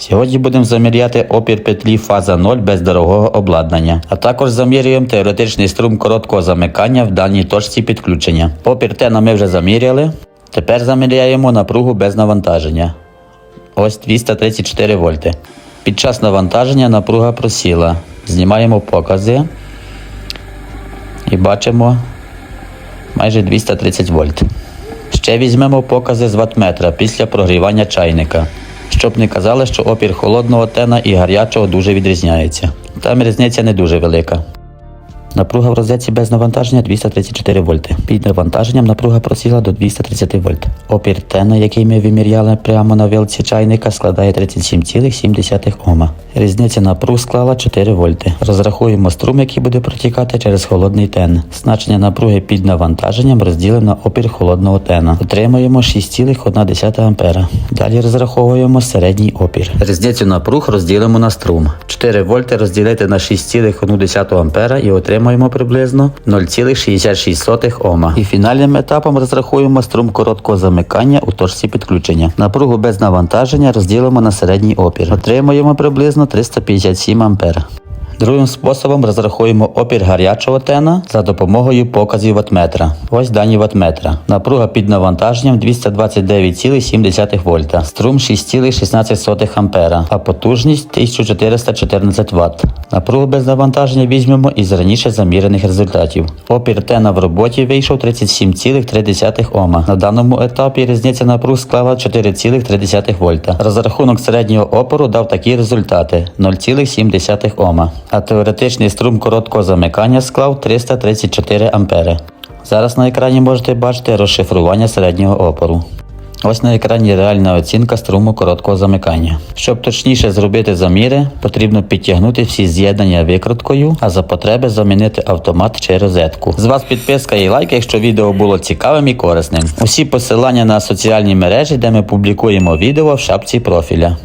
Сьогодні будемо заміряти опір петлі фаза 0 без дорогого обладнання, а також замірюємо теоретичний струм короткого замикання в даній точці підключення. Опір тена ми вже заміряли. Тепер заміряємо напругу без навантаження. Ось 234 вольти. Під час навантаження напруга просіла. Знімаємо покази і бачимо майже 230 вольт. Ще візьмемо покази з ватметра після прогрівання чайника, щоб не казали, що опір холодного тена і гарячого дуже відрізняється. Там різниця не дуже велика. Напруга в розетці без навантаження 234 вольти. Під навантаженням напруга просіла до 230 вольт. Опір тена, який ми виміряли прямо на вилці чайника, складає 37,7 Ома. Різниця напруг склала 4 вольти. Розрахуємо струм, який буде протікати через холодний тен. Значення напруги під навантаженням розділимо на опір холодного тена. Отримуємо 6,1 ампера. Далі розраховуємо середній опір. Різницю напруг розділимо на струм. 4 вольти розділити на 6,1 ампера і отримаємо приблизно 0,66 Ома. І фінальним етапом розрахуємо струм короткого замикання у точці підключення. Напругу без навантаження розділимо на середній опір. Отримуємо приблизно 357 ампер. Другим способом розрахуємо опір гарячого тена за допомогою показів ватметра. Ось дані ватметра. Напруга під навантаженням 229,7 вольта, струм 6,16 ампера, а потужність 1414 Вт. Напругу без навантаження візьмемо із раніше замірених результатів. Опір тена в роботі вийшов 37,3 Ома. На даному етапі різниця напруг склала 4,3 вольта. Розрахунок середнього опору дав такі результати 0,7 Ома. А теоретичний струм короткого замикання склав 334 ампери. Зараз на екрані можете бачити розшифрування середнього опору. Ось на екрані реальна оцінка струму короткого замикання. Щоб точніше зробити заміри, потрібно підтягнути всі з'єднання викруткою, а за потреби замінити автомат чи розетку. З вас підписка і лайк, якщо відео було цікавим і корисним. Усі посилання на соціальні мережі, де ми публікуємо відео в шапці профіля.